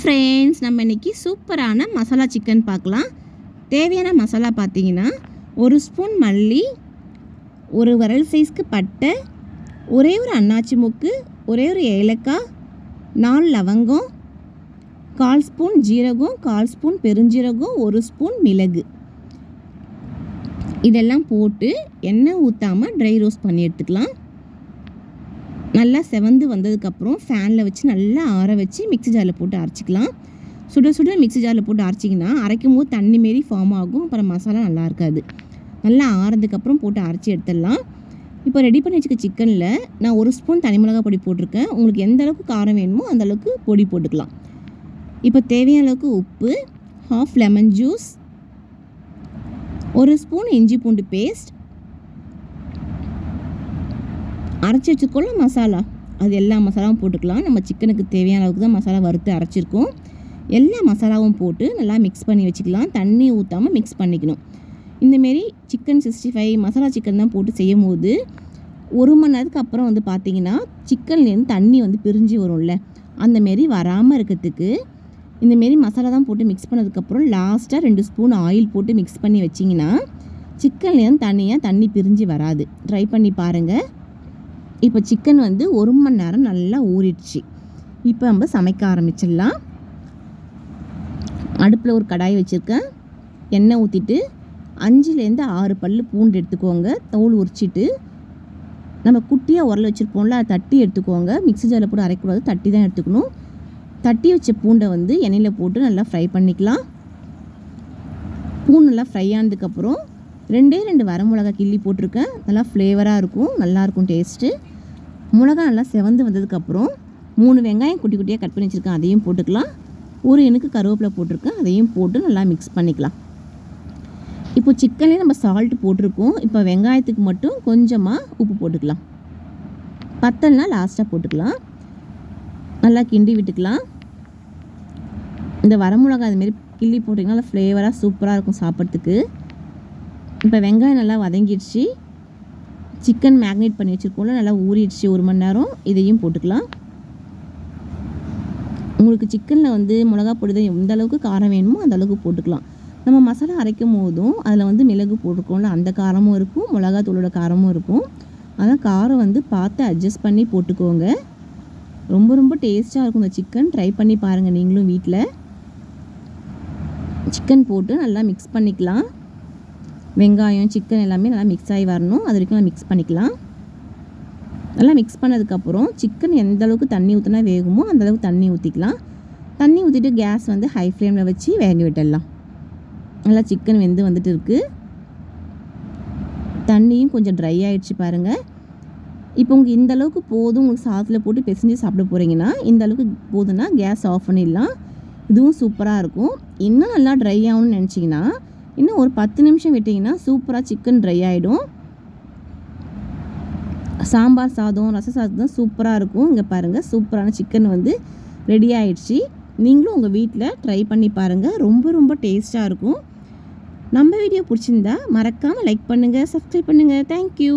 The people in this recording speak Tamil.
ஃப்ரெண்ட்ஸ் நம்ம இன்றைக்கி சூப்பரான மசாலா சிக்கன் பார்க்கலாம். தேவையான மசாலா பார்த்தீங்கன்னா ஒரு ஸ்பூன் மல்லி ஒரு வரல் சைஸ்க்கு பட்டை ஒரே ஒரு அன்னாச்சி மூக்கு ஒரே ஒரு ஏலக்காய் நாலு லவங்கம் கால் ஸ்பூன் ஜீரகம் கால் ஸ்பூன் பெருஞ்சீரகம் ஒரு ஸ்பூன் மிளகு. இதெல்லாம் போட்டு எண்ணெய் ஊற்றாமல் ட்ரை ரோஸ்ட் பண்ணி எடுத்துக்கலாம். நல்லா செவந்து வந்ததுக்கப்புறம் ஃபேனில் வச்சு நல்லா ஆற வச்சு மிக்ஸி ஜாரில் போட்டு அரைச்சிக்கலாம். சுட சுட மிக்ஸி ஜாரில் போட்டு அரைச்சிங்கன்னா அரைக்கும் போது தண்ணி மாரி ஃபார்ம் ஆகும். அப்புறம் மசாலா நல்லா இருக்காது. நல்லா ஆறதுக்கப்புறம் போட்டு அரைச்சி எடுத்துடலாம். இப்போ ரெடி பண்ணி வச்சுக்க சிக்கனில் நான் ஒரு ஸ்பூன் தனி மிளகா பொடி போட்டிருக்கேன். உங்களுக்கு எந்த அளவுக்கு காரம் வேணுமோ அந்த அளவுக்கு பொடி போட்டுக்கலாம். இப்போ தேவையான அளவுக்கு உப்பு ஹாஃப் லெமன் ஜூஸ் ஒரு ஸ்பூன் இஞ்சி பூண்டு பேஸ்ட் அரைச்சி வச்சுருக்கோம்ல மசாலா. அது எல்லா மசாலாவும் போட்டுக்கலாம். நம்ம சிக்கனுக்கு தேவையான அளவுக்கு தான் மசாலா வறுத்து அரைச்சிருக்கோம். எல்லா மசாலாவும் போட்டு நல்லா மிக்ஸ் பண்ணி வச்சுக்கலாம். தண்ணி ஊற்றாமல் மிக்ஸ் பண்ணிக்கணும். இந்தமாரி chicken sixty five masala chicken தான் போட்டு செய்யும் போது ஒரு மணி நேரத்துக்கு அப்புறம் வந்து பார்த்தீங்கன்னா சிக்கன்லேருந்து தண்ணி வந்து பிரிஞ்சு வரும்ல. அந்தமாரி வராமல் இருக்கிறதுக்கு இந்தமாரி மசாலா தான் போட்டு மிக்ஸ் பண்ணதுக்கப்புறம் லாஸ்ட்டாக ரெண்டு ஸ்பூன் ஆயில் போட்டு மிக்ஸ் பண்ணி வச்சிங்கன்னா சிக்கன்லேருந்து தனியாக தண்ணி பிரிஞ்சு வராது. ட்ரை பண்ணி பாருங்கள் இப்போ சிக்கன் வந்து ஒரு மணி நேரம் நல்லா ஊறிடுச்சு. இப்போ நம்ம சமைக்க ஆரம்பிச்சிடலாம். அடுப்பில் ஒரு கடாய் வச்சுருக்கேன். எண்ணெய் ஊற்றிட்டு அஞ்சுலேருந்து ஆறு பல் பூண்டு எடுத்துக்கோங்க. தோல் உரிச்சிட்டு நம்ம குட்டியாக உரல் வச்சுருப்போம்ல அதை தட்டி எடுத்துக்கோங்க. மிக்ஸி ஜாரில் போட்டு அரைக்கூடாது தட்டி தான் எடுத்துக்கணும். தட்டி வச்ச பூண்டை வந்து எண்ணெயில் போட்டு நல்லா ஃப்ரை பண்ணிக்கலாம். பூண்டு நல்லா ஃப்ரை ஆனதுக்கப்புறம் ரெண்டே ரெண்டு வரமிளகா கிள்ளி போட்டிருக்கேன். நல்லா ஃப்ளேவராக இருக்கும். நல்லாயிருக்கும் டேஸ்ட்டு மிளகா நல்லா செவந்து வந்ததுக்கப்புறம் மூணு வெங்காயம் குட்டி குட்டியாக கட் பண்ணி வச்சுருக்கேன். அதையும் போட்டுக்கலாம். ஒரு எனக்கு கருவேப்பிலை போட்டிருக்கேன். அதையும் போட்டு நல்லா மிக்ஸ் பண்ணிக்கலாம். இப்போ சிக்கன்லேயே நம்ம சால்ட் போட்டிருக்கோம். இப்போ வெங்காயத்துக்கு மட்டும் கொஞ்சமாக உப்பு போட்டுக்கலாம். பத்தல்னா லாஸ்ட்டாக போட்டுக்கலாம். நல்லா கிண்டி விட்டுக்கலாம். இந்த வரமிளகா அதுமாரி கிள்ளி போட்டிங்கன்னா ஃப்ளேவராக சூப்பராக இருக்கும் சாப்பிட்றதுக்கு. இப்போ வெங்காயம் நல்லா வதங்கிடுச்சு. சிக்கன் மேக்னேட் பண்ணி வச்சுருக்கோம்ல நல்லா ஊறிடுச்சு ஒரு மணி நேரம். இதையும் போட்டுக்கலாம். உங்களுக்கு சிக்கனில் வந்து மிளகா பொடி எந்த அளவுக்கு காரம் வேணுமோ அந்த அளவுக்கு போட்டுக்கலாம். நம்ம மசாலா அரைக்கும் போதும் அதில் வந்து மிளகு போட்டிருக்கோம்ல அந்த காரமும் இருக்கும் மிளகா தூளோட காரமும் இருக்கும். அதான் காரம் வந்து பார்த்து அட்ஜஸ்ட் பண்ணி போட்டுக்கோங்க. ரொம்ப ரொம்ப டேஸ்ட்டாக இருக்கும் இந்த சிக்கன் ட்ரை பண்ணி பாருங்கள் நீங்களும் வீட்டில் சிக்கன் போட்டு நல்லா மிக்ஸ் பண்ணிக்கலாம். வெங்காயம் சிக்கன் எல்லாமே நல்லா மிக்ஸ் ஆகி வரணும். அது வரைக்கும் நல்லா மிக்ஸ் பண்ணிக்கலாம். நல்லா மிக்ஸ் பண்ணதுக்கப்புறம் சிக்கன் எந்த அளவுக்கு தண்ணி ஊற்றினா வேகுமோ அந்தளவுக்கு தண்ணி ஊற்றிக்கலாம் தண்ணி ஊற்றிட்டு கேஸ் வந்து ஹை ஃப்ளேமில் வச்சு வேக விட்டுடலாம். நல்லா சிக்கன் வெந்து வந்துட்டு இருக்குது தண்ணியும் கொஞ்சம் ட்ரை ஆகிடுச்சு பாருங்கள் இப்போ உங்களுக்கு இந்த அளவுக்கு போதும் உங்களுக்கு சாதத்தில் போட்டு பிசைஞ்சு சாப்பிட போகிறீங்கன்னா இந்த அளவுக்கு போதுன்னா கேஸ் ஆஃப் பண்ணிடலாம். இதுவும் சூப்பராக இருக்கும். இன்னும் நல்லா ட்ரை ஆகணும்னு நினச்சிங்கன்னா இன்னும் ஒரு பத்து நிமிஷம் விட்டிங்கன்னா சூப்பராக சிக்கன் ட்ரை ஆகிடும் சாம்பார் சாதம் ரச சாதம் சூப்பராக இருக்கும். இங்கே பாருங்கள் சூப்பரான சிக்கன் வந்து ரெடி ஆகிடுச்சு நீங்களும் உங்கள் வீட்டில் ட்ரை பண்ணி பாருங்கள் ரொம்ப ரொம்ப டேஸ்ட்டாக இருக்கும். நம்ம வீடியோ பிடிச்சிருந்தா மறக்காமல் லைக் பண்ணுங்கள் சப்ஸ்கிரைப் பண்ணுங்கள் தேங்க்யூ